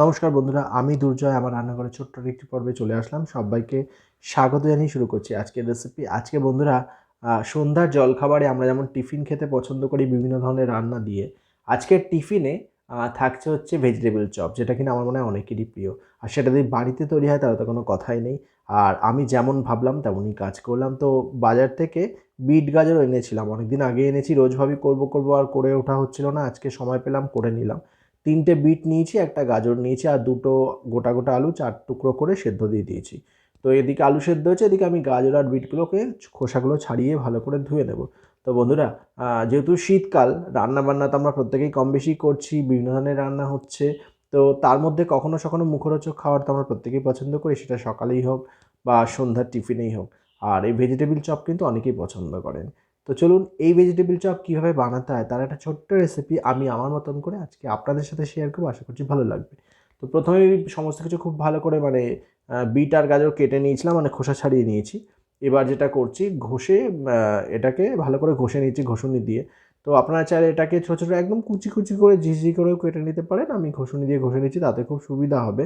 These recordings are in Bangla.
নমস্কার বন্ধুরা, আমি দুর্জয়, আমার রান্নাঘরের ছোট্ট একটি পর্বে চলে আসলাম। সবাইকে স্বাগত জানিয়ে শুরু করছি আজকের রেসিপি আজকে বন্ধুরা সন্ধ্যার জলখাবারে আমরা যেমন টিফিন খেতে পছন্দ করি বিভিন্ন ধরনের রান্না দিয়ে, আজকের টিফিনে থাকছে হচ্ছে ভেজিটেবল চপ যেটা কিনা আমার মনে হয় অনেকেরই প্রিয়। আর সেটা যদি বাড়িতে তৈরি হয়, তাহলে তো কোনো কথাই নেই। আর আমি যেমন ভাবলাম, তেমনই কাজ করলাম। তো বাজার থেকে বিট গাজরও এনেছিলাম। অনেকদিন আগে এনেছি, রোজ ভাবি করব করব, আর করে ওঠা হচ্ছিল না। আজকে সময় পেলাম, করে নিলাম। তিনটে বিট নিয়েছি, একটা গাজর নিয়েছি আর দুটো গোটা গোটা আলু চার টুকরো করে সেদ্ধ দিয়ে দিয়েছি। তো এদিকে আলু সেদ্ধ হয়েছে, এদিকে আমি গাজর আর বিটগুলোকে খোসাগুলো ছাড়িয়ে ভালো করে ধুয়ে নেব। তো বন্ধুরা যেহেতু শীতকাল রান্না বান্না তো আমরা প্রত্যেকেই কম বেশি করছি, বিভিন্ন ধরনের রান্না হচ্ছে, তো তার মধ্যে কখনো সখনো মুখরোচক খাবার তো আমরা প্রত্যেকেই পছন্দ করি, সেটা সকালেই হোক বা সন্ধ্যার টিফিনেই হোক। আর এই ভেজিটেবিল চপ কিন্তু অনেকেই পছন্দ করেন। তো চলুন এই ভেজিটেবিল চপ কীভাবে বানাতে হয়, তার একটা ছোট্ট রেসিপি আমি আমার মতন করে আজকে আপনাদের সাথে শেয়ার করব, আশা করছি ভালো লাগবে। তো প্রথমে সমস্ত কিছু খুব ভালো করে মানে বিট আর গাজর কেটে নিয়েছিলাম মানে খোসা ছাড়িয়ে নিয়েছি। এবার যেটা করছি, ঘষে এটাকে ভালো করে ঘষে নিয়েছি ঘষুনি দিয়ে। তো আপনারা চাইলে এটাকে ছোটো ছোটো একদম কুচি কুচি করে, ঝিঝি করেও কেটে নিতে পারেন। আমি ঘষুনি দিয়ে ঘষে নিচ্ছি তাতে খুব সুবিধা হবে।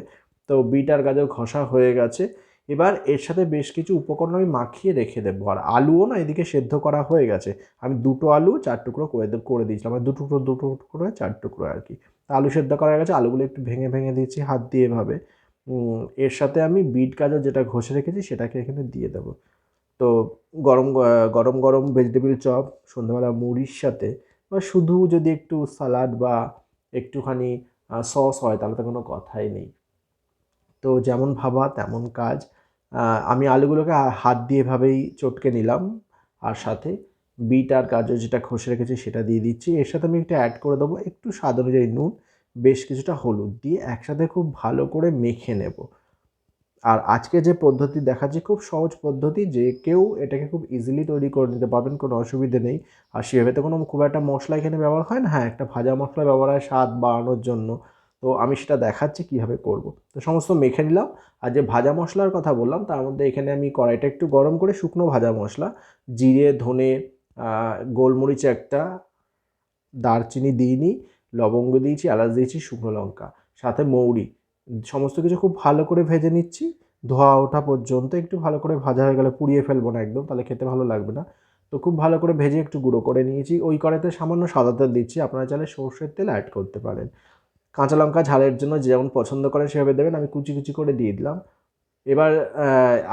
তো বিট আর গাজর ঘষা হয়ে গেছে। এবার এর সাথে বেশ কিছু উপকরণ আমি মাখিয়ে রেখে দেবো। আর আলুও না এদিকে সেদ্ধ করা হয়ে গেছে। আমি দুটো আলু, চার টুকরো করে করে দিয়েছিলাম। মানে দু টুকরো দু টুকরো চার টুকরো আর কি। আলু সেদ্ধ করা হয়ে গেছে। আলুগুলো একটু ভেঙে ভেঙে দিয়েছি হাত দিয়ে এভাবে। এর সাথে আমি বিট গাজর যেটা ঘষে রেখেছি সেটাকে এখানে দিয়ে দেবো। তো গরম গরম গরম ভেজিটেবিল চপ, সন্ধ্যাবেলা মুড়ির সাথে বা শুধু যদি একটু সালাড বা একটুখানি সস হয় তাহলে তো কোনো কথাই নেই। তো যেমন ভাবা, তেমন কাজ। আমি আলুগুলোকে হাত দিয়ে এভাবেই চটকে নিলাম। আর সাথে বিট আর গাজর যেটা খসে রেখেছি সেটা দিয়ে দিচ্ছি। এর সাথে আমি একটু অ্যাড করে দেবো, একটু স্বাদ অনুযায়ী নুন, বেশ কিছুটা হলুদ দিয়ে একসাথে খুব ভালো করে মেখে নেব। আর আজকে যে পদ্ধতি দেখাচ্ছি খুব সহজ পদ্ধতি, যে কেউ এটাকে খুব ইজিলি তৈরি করে নিতে পারবেন, কোনো অসুবিধে নেই। আর সেভাবে তো কোনো খুব একটা মশলা এখানে ব্যবহার হয় না। হ্যাঁ একটা ভাজা মশলা ব্যবহার হয় স্বাদ বাড়ানোর জন্য। তো আমি সেটা দেখাচ্ছি কীভাবে করব। তো সমস্ত মেখে নিলাম। আর যে ভাজা মশলার কথা বললাম, তার মধ্যে এখানে আমি কড়াইটা একটু গরম করে শুকনো ভাজা মশলা, জিরে, ধনে গোলমরিচ একটা, দারচিনি দিইনি, লবঙ্গ দিয়েছি, এলাচ দিয়েছি, শুকনো লঙ্কা, সাথে মৌরি, সমস্ত কিছু খুব ভালো করে ভেজে নিচ্ছি। ধোয়া ওঠা পর্যন্ত একটু ভালো করে ভাজা হয়ে গেলে পুড়িয়ে ফেলব না একদম, তাহলে খেতে ভালো লাগবে না। তো খুব ভালো করে ভেজে একটু গুঁড়ো করে নিয়েছি। ওই কড়াইতে সামান্য সাদা তেল দিচ্ছি, আপনারা চাইলে সর্ষের তেল অ্যাড করতে পারেন। কাঁচা লঙ্কা ঝালের জন্য যেমন পছন্দ করেন সেভাবে দেবেন। আমি কুচি কুচি করে দিয়ে দিলাম। এবার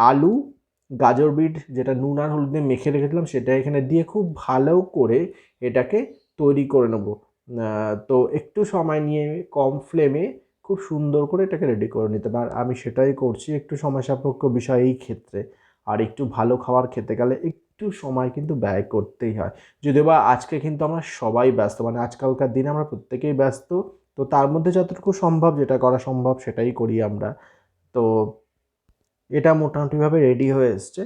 আলু, গাজর বিট, যেটা নুন আর হলুদ দিয়ে মেখে রেখেছিলাম, সেটা এখানে দিয়ে খুব ভালো করে এটাকে তৈরি করে নেব। তো একটু সময় নিয়ে কম ফ্লেমে খুব সুন্দর করে এটাকে রেডি করে নিতে পার আমি সেটাই করছি একটু সময় সাপেক্ষ বিষয় এই ক্ষেত্রে। আর একটু ভালো খাবার খেতে গেলে একটু সময় কিন্তু ব্যয় করতেই হয়। যদিও বা আজকে কিন্তু আমরা সবাই ব্যস্ত মানে আজকালকার দিনে আমরা প্রত্যেকেই ব্যস্ত। তো তার মধ্যে যতটুকু সম্ভব যেটা করা সম্ভব সেটাই করি আমরা। তো এটা মোটামুটিভাবে রেডি হয়ে এসছে।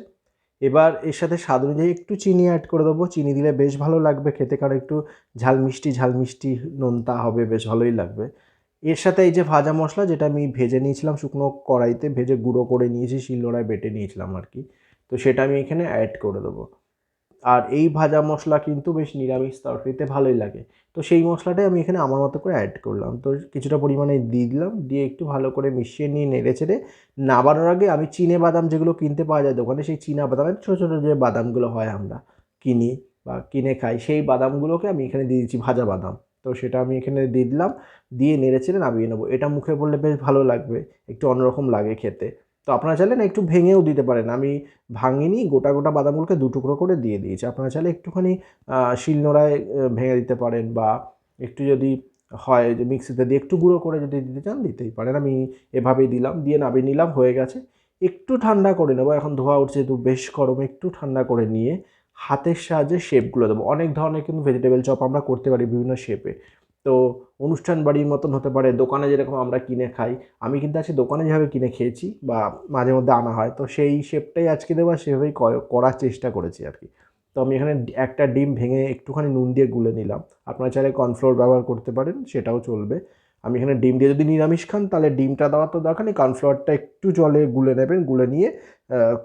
এবার এর সাথে স্বাদ অনুযায়ী একটু চিনি অ্যাড করে দেবো। চিনি দিলে বেশ ভালো লাগবে খেতে, কারণ একটু ঝাল মিষ্টি ঝাল মিষ্টি নোনতা হবে, বেশ ভালোই লাগবে। এর সাথে এই যে ভাজা মশলা যেটা আমি ভেজে নিয়েছিলাম শুকনো কড়াইতে, ভেজে গুঁড়ো করে নিয়েছি, শিলনোড়ায় বেটে নিয়েছিলাম আর কি। তো সেটা আমি এখানে অ্যাড করে দেবো। আর এই ভাজা মশলা কিন্তু বেশ নিরামিষ তরকারিতে ভালোই লাগে। তো সেই মশলাটাই আমি এখানে আমার মতো করে অ্যাড করলাম। তো কিছুটা পরিমাণে দিয়ে দিলাম, দিয়ে একটু ভালো করে মিশিয়ে নিয়ে নেড়ে চেড়ে নাবানোর আগে আমি চিনে বাদাম যেগুলো কিনতে পাওয়া যায় দোকানে, সেই চীনা বাদামের ছোটো ছোটো যে বাদামগুলো হয় আমরা কিনি বা কিনে খাই, সেই বাদামগুলোকে আমি এখানে দিয়ে দিচ্ছি ভাজা বাদাম। তো সেটা আমি এখানে দিয়ে দিলাম, দিয়ে নেড়ে চেড়ে নামিয়ে নেব। এটা মুখে পড়লে বেশ ভালো লাগবে, একটু অন্যরকম লাগে খেতে। তো আপনারা চাইলে না একটু ভেঙেও দিতে পারেন। আমি ভাঙিনি, গোটা গোটা বাদামগুলোকে দু টুকরো করে দিয়ে দিয়েছি। আপনারা চাইলে একটুখানি শিলনোড়ায় ভেঙে দিতে পারেন বা একটু যদি হয়, যে মিক্সিতে দিয়ে একটু গুঁড়ো করে যদি দিতে চান, দিতেই পারেন। আমি এভাবেই দিলাম, দিয়ে নামিয়ে নিলাম, হয়ে গেছে। একটু ঠান্ডা করে নেব, এখন ধোয়া উঠছে যেহেতু বেশ গরম, একটু ঠান্ডা করে নিয়ে হাতের সাহায্যে শেপগুলো দেবো। অনেক ধরনের কিন্তু ভেজিটেবল চপ আমরা করতে পারি বিভিন্ন শেপে তো অনুষ্ঠান বাড়ির মতন হতে পারে, দোকানে যেরকম আমরা কিনে খাই, আমি কিন্তু আজকে দোকানে যেভাবে কিনে খেয়েছি বা মাঝে মধ্যে আনা হয়, তো সেই শেপটাই আজকে দেওয়া সেভাবেই করার চেষ্টা করেছি আর কি তো আমি এখানে একটা ডিম ভেঙে একটুখানি নুন দিয়ে গুলে নিলাম। আপনারা চাইলে কর্নফ্লোর ব্যবহার করতে পারেন, সেটাও চলবে। আমি এখানে ডিম দিয়ে যদি নিরামিষ খান, তাহলে ডিমটা দেওয়ার তো দরকার নেই কর্নফ্লাওয়ারটা একটু জলে গুলে নেবেন, গুলে নিয়ে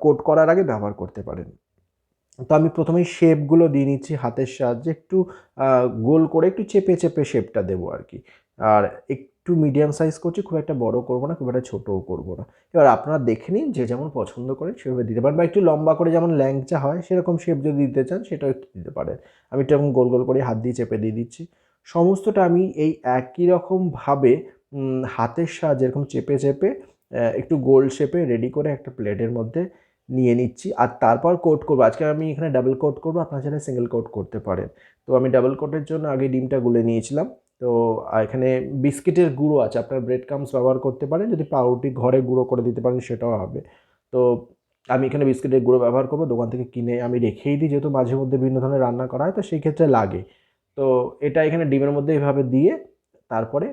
কোট করার আগে ব্যবহার করতে পারেন। তো আমি প্রথমেই শেপগুলো দিয়ে নিচ্ছি হাতের সাহায্যে, একটু গোল করে একটু চেপে চেপে শেপটা দেবো আর কি। আর একটু মিডিয়াম সাইজ করছি, খুব একটা বড় করব না, খুব একটা ছোটও করব না। এবার আপনারা দেখে নিন যে যেমন পছন্দ করে সেভাবে দিতে পারেন বা একটু লম্বা করে যেমন ল্যাংচা হয়, সেরকম শেপ যদি দিতে চান সেটাও একটু দিতে পারেন। আমি একটু এরকম গোল গোল করে হাত দিয়ে চেপে দিয়ে দিচ্ছি। সমস্তটা আমি এই একই রকমভাবে হাতের সাহায্যে এরকম চেপে চেপে একটু গোল শেপে রেডি করে একটা প্লেটের মধ্যে নিয়ে নিচ্ছি। আর তারপর কোট করব। আজকে আমি এখানে ডাবল কোট করব, আপনার চাইলে সিঙ্গেল কোট করতে পারেন। তো আমি ডাবল কোটের জন্য আগে ডিমটা গুলে নিয়েছিলাম। তো এখানে বিস্কিটের গুঁড়ো আছে, আপনার ব্রেড কামস ব্যবহার করতে পারেন। যদি পাউরুটি ঘরে গুঁড়ো করে দিতে পারেন, সেটাও হবে। তো, আমি এখানে বিস্কিটের গুঁড়ো ব্যবহার করব। দোকান থেকে কিনে আমি রেখেই দিই, যেহেতু মাঝে মধ্যে বিভিন্ন ধরনের রান্না করা হয়, তো সেই ক্ষেত্রে লাগে। তো, এটা এখানে ডিমের মধ্যে এভাবে দিয়ে তারপরে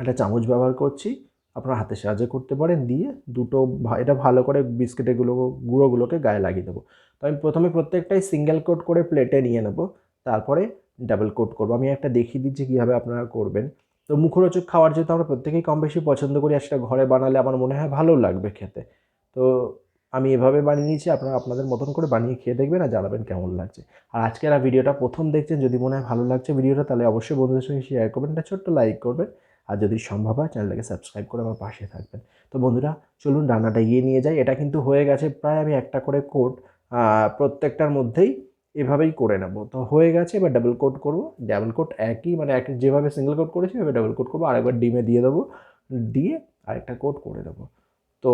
একটা চামচ ব্যবহার করছি। আপনার হাতের সাহায্যে করতে পারেন, দিয়ে দুটো এটা ভালো করে বিস্কিটেরগুলো গুঁড়োগুলোকে গায়ে লাগিয়ে দেবো। তো আমি প্রথমে প্রত্যেকটাই সিঙ্গেল কোট করে প্লেটে নিয়ে নেব, তারপরে ডাবল কোট করব। আমি একটা দেখিয়ে দিচ্ছি কীভাবে আপনারা করবেন। তো মুখরোচক খাওয়ার যেহেতু আমরা প্রত্যেকেই কম বেশি পছন্দ করি, আর সেটা ঘরে বানালে আমার মনে হয় ভালো লাগবে খেতে। তো আমি এভাবে বানিয়ে নিয়েছি, আপনারা আপনাদের মতন করে বানিয়ে খেয়ে দেখবেন আর জানাবেন কেমন লাগছে। আর আজকের ভিডিওটা প্রথম দেখছেন, যদি মনে হয় ভালো লাগছে ভিডিওটা, তাহলে অবশ্যই বন্ধুদের সঙ্গে শেয়ার করবেন, একটা ছোট্ট লাইক করবেন। আর যদি সম্ভব হয়, চ্যানেলটাকে সাবস্ক্রাইব করে আমার পাশে থাকবেন। তো বন্ধুরা, চলুন রান্নাটা এগিয়ে নিয়ে যাই। এটা কিন্তু হয়ে গেছে প্রায় আমি একটা করে কোট প্রত্যেকটার মধ্যেই এভাবেই করে নেব। তো হয়ে গেছে, এবার ডাবল কোট করব। ডাবল কোট একই মানে এক, যেভাবে সিঙ্গেল কোট করেছি এবার ডাবল কোট করব। আরেকবার ডিমে দিয়ে দেবো। দিয়ে আরেকটা কোট করে দেবো তো,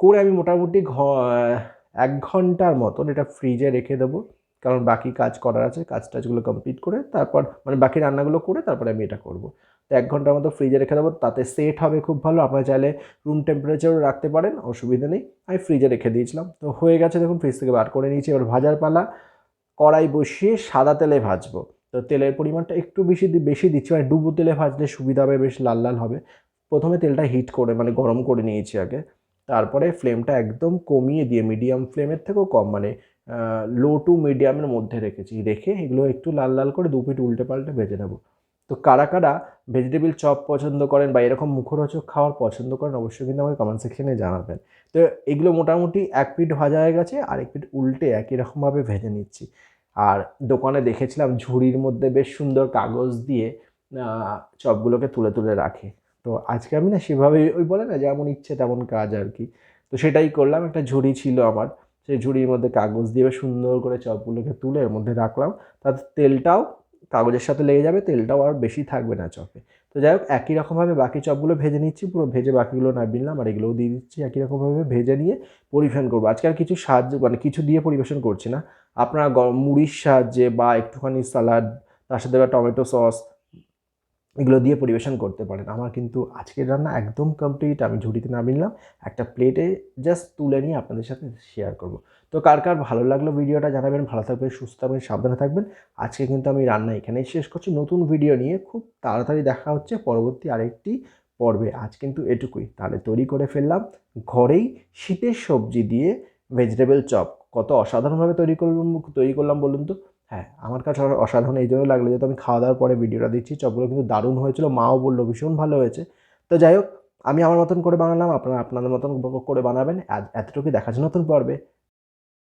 করে আমি মোটামুটি ঘ, এক ঘণ্টার মতন এটা ফ্রিজে রেখে দেবো। কারণ বাকি কাজ করার আছে, কাজ টাজগুলো কমপ্লিট করে তারপর মানে বাকি রান্নাগুলো করে তারপরে আমি এটা করব। তো এক ঘণ্টার মতো ফ্রিজে রেখে দেবো, তাতে সেট হবে খুব ভালো, আপনারা চাইলে রুম টেম্পারেচারও রাখতে পারেন, অসুবিধা নেই। আমি ফ্রিজে রেখে দিয়েছিলাম। তো হয়ে গেছে দেখুন ফ্রিজ থেকে বার করে নিয়েছি, এবার ভাজার পালা, কড়াই বসিয়ে সাদা তেলে ভাজবো। তো তেলের পরিমাণটা একটু বেশি বেশি দিচ্ছি মানে ডুবো তেলে ভাজলে সুবিধা হবে, বেশ লাল লাল হবে। প্রথমে তেলটা হিট করে মানে গরম করে নিয়েছি আগে। তারপরে ফ্লেমটা একদম কমিয়ে দিয়ে মিডিয়াম ফ্লেমের থেকেও কম মানে লো টু মিডিয়ামের মধ্যে রেখেছি। রেখে এগুলো একটু লাল লাল করে দু পিঠ উল্টে পাল্টে ভেজে নেব। তো কারা কারা ভেজিটেবিল চপ পছন্দ করেন বা এরকম মুখরোচক খাওয়ার পছন্দ করেন, অবশ্যই কিন্তু আমাকে কমেন্ট সেকশনে জানাবেন। তো এগুলো মোটামুটি এক পিঠ ভাজা হয়ে গেছে, আর এক পিঠ উল্টে একই রকমভাবে ভেজে নিচ্ছি। আর দোকানে দেখেছিলাম ঝুড়ির মধ্যে বেশ সুন্দর কাগজ দিয়ে চপগুলোকে তুলে তুলে রাখে। তো আজকে আমি না সেভাবেই ওই বলে না, যেমন ইচ্ছে তেমন কাজ আর কি। তো সেটাই করলাম, একটা ঝুড়ি ছিল আমার। সেই ঝুড়ির মধ্যে কাগজ দিয়ে সুন্দর করে চপগুলোকে তুলে এর মধ্যে রাখলাম। তাতে তেলটাও কাগজের সাথে লেগে যাবে, তেলটাও আর বেশি থাকবে না চপে। তো যাই হোক, একই রকমভাবে বাকি চপগুলো ভেজে নিচ্ছি, পুরো ভেজে বাকিগুলো নামিয়ে নিলাম আর এগুলোও দিয়ে দিচ্ছি একই রকমভাবে ভেজে নিয়ে পরিবেশন করব। আজকে আর কিছু সাহায্য মানে কিছু দিয়ে পরিবেশন করছি না। আপনারা মুড়ির সাহায্যে বা একটুখানি সালাড তার সাথে বা টমেটো সস এগুলো দিয়ে পরিবেশন করতে পারেন। আমার কিন্তু আজকের রান্না একদম কমপ্লিট আমি ঝুড়িতে নামিয়ে নিলাম। একটা প্লেটে জাস্ট তুলে নিয়ে আপনাদের সাথে শেয়ার করব। তো কার কার ভালো লাগল ভিডিওটা জানাবেন, ভালো থাকবেন, সুস্থ থাকবেন, সাবধানে থাকবেন। আজকে কিন্তু আমি রান্না এখানেই শেষ করছি। নতুন ভিডিও নিয়ে খুব তাড়াতাড়ি দেখা হচ্ছে পরবর্তী আরেকটি পর্বে। আজ কিন্তু এটুকুই। তাহলে তৈরি করে ফেললাম। ঘরেই শীতের সবজি দিয়ে ভেজিটেবল চপ কত অসাধারণভাবে তৈরি করলাম তৈরি করলাম বলুন তো। হ্যাঁ আমার কাছে অসাধারণ এই জন্য লাগল যেহেতু আমি খাওয়া দাওয়ার পরে ভিডিওটা দিচ্ছি। চপগুলো কিন্তু দারুণ হয়েছিল, মাও বলল ভীষণ ভালো হয়েছে। তো যাই হোক, আমি আমার মতন করে বানালাম, আপনারা আপনাদের মতন করে বানাবেন। এতটুকু এতটুকুই, দেখা যাচ্ছে নতুন পর্বে।